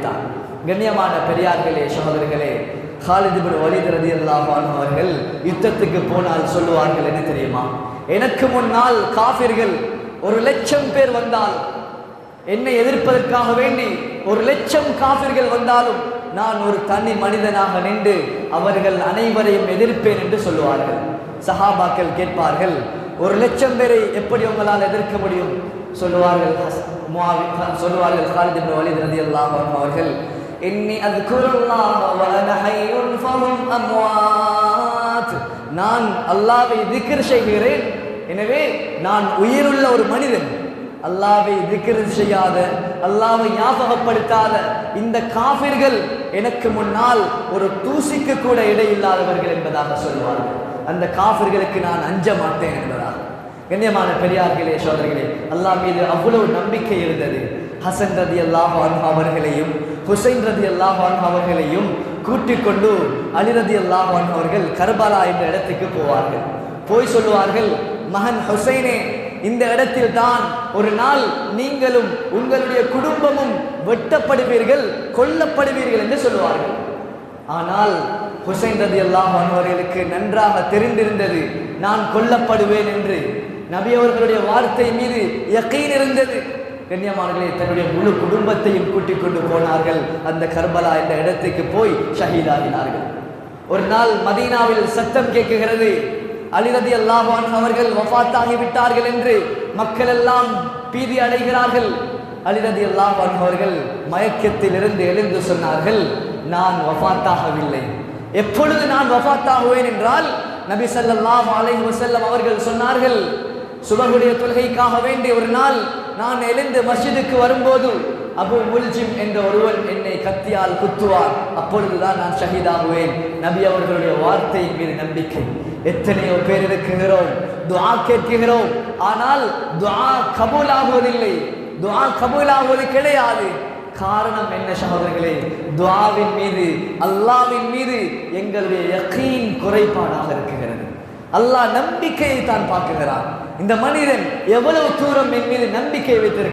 தான். கண்ணியமான பெரியார்களே சகோதரர்களே ஹாலித் பின் வலீத் அவர்கள் யுத்தத்துக்கு போனால் சொல்லுவார்கள் என்ன தெரியுமா? எனக்கு முன்னால் காபிர்கள் ஒரு லட்சம் பேர் வந்தால் என்னை எதிர்ப்பதற்காக வேண்டி ஒரு லட்சம் காபிர்கள் வந்தாலும் நான் ஒரு தனி மனிதனாக நின்று அவர்கள் அனைவரையும் எதிர்ப்பேன் என்று சொல்லுவார்கள். சஹாபாக்கள் கேட்பார்கள் ஒரு லட்சம் பேரை எப்படி உங்களால் எதிர்க்க முடியும்? சொல்லுவார்கள் சொல்லுவார்கள் காலித் இப்னு வலீத் ரலியல்லாஹு அன்ஹு அவர்கள் இன்னி அஸ்குருல்லாஹ வ அன ஹய்யுன் ஃபஹும் அம்வாத் நான் அல்லாஹ்வை திக்ர் செய்கிறேன் எனவே நான் உயிருள்ள ஒரு மனிதன் அல்லாவை திக்ர் செய்யாத அல்லாவை ஞாபகப்படுத்தாத இந்த காபிர்கள் எனக்கு முன்னால் ஒரு தூசிக்கு கூட இடையில்லாதவர்கள் என்பதாக சொல்வார்கள் அந்த காபிர்களுக்கு நான் அஞ்ச மாட்டேன் என்பதாக கண்ணியமான பெரியார்களே சோதரிகளே அல்லா மீது அவ்வளவு நம்பிக்கை இருந்தது. ஹசன் ரதி அல்லாஹ் அவர்களையும் ஹுசைன் ரதி அல்லாஹ் அவர்களையும் கூட்டிக் கொண்டு அலி ரதி அல்லாஹ் அவர்கள் கர்பாலா என்ற இடத்துக்கு போவார்கள். போய் சொல்லுவார்கள் மகன் ஹுசைனே இந்த இடத்தில் தான் ஒரு நாள் நீங்களும் உங்களுடைய குடும்பமும் வெட்டப்படுவீர்கள் கொல்லப்படுவீர்கள் என்று சொல்லுவார்கள். ஆனால் ஹுசைன் ரதி அல்லாஹ் அவர்களுக்கு நன்றாக தெரிந்திருந்தது நான் கொல்லப்படுவேன் என்று. நபி அவர்களுடைய வார்த்தை மீது யக்கீன் இருந்தது. கண்ணியமானங்களே தன்னுடைய முழு குடும்பத்தையும் கூட்டிக் கொண்டு போனார்கள். அந்த கர்பலா என்ற இடத்துக்கு போய் ஷஹீதாகினார்கள். ஒரு நாள் மதீனாவில் சத்தம் கேட்குகிறது. அலிரதி அல்லாஹான் அவர்கள் வஃபாத்தாகி விட்டார்கள் என்று மக்கள் எல்லாம் பீதி அடைகிறார்கள். அலிரதி அல்லாஹான் அவர்கள் மயக்கத்தில் இருந்து எழுந்து சொன்னார்கள் நான் வஃபாத்தாகவில்லை எப்பொழுது நான் வஃத்தாகுவேன் என்றால் நபி சல்லாஹ் அலை வசல்லம் அவர்கள் சொன்னார்கள் சுபகுடைய தொழுகைக்காக வேண்டிய ஒரு நாள் நான் எழுந்து மஸ்ஜிதுக்கு வரும்போது அபு முல்ஜிம் என்ற ஒருவன் என்னை கத்தியால் குத்துவார். அப்பொழுதுதான் நான் ஷஹீதாகுவேன். நபி அவர்களுடைய வார்த்தையின் மீது நம்பிக்கை. எத்தனையோ பேர் இருக்குகிறோம் துவா கேட்கிறோம் ஆனால் துவா கபூல் ஆகுவதில்லை துவா கபூல் ஆகுவது கிடையாது. காரணம் என்ன சகோதரர்களே? துவாவின் மீது அல்லாவின் மீது எங்களுடைய யக்கீன் குறைபாடாக இருக்கிறது அல்லாஹ் நம்பிக்கையை தான் பார்க்குகிறான். இந்த மனிதன் எவ்வளவு தூரம் என் மீது நம்பிக்கை வைத்திருக்க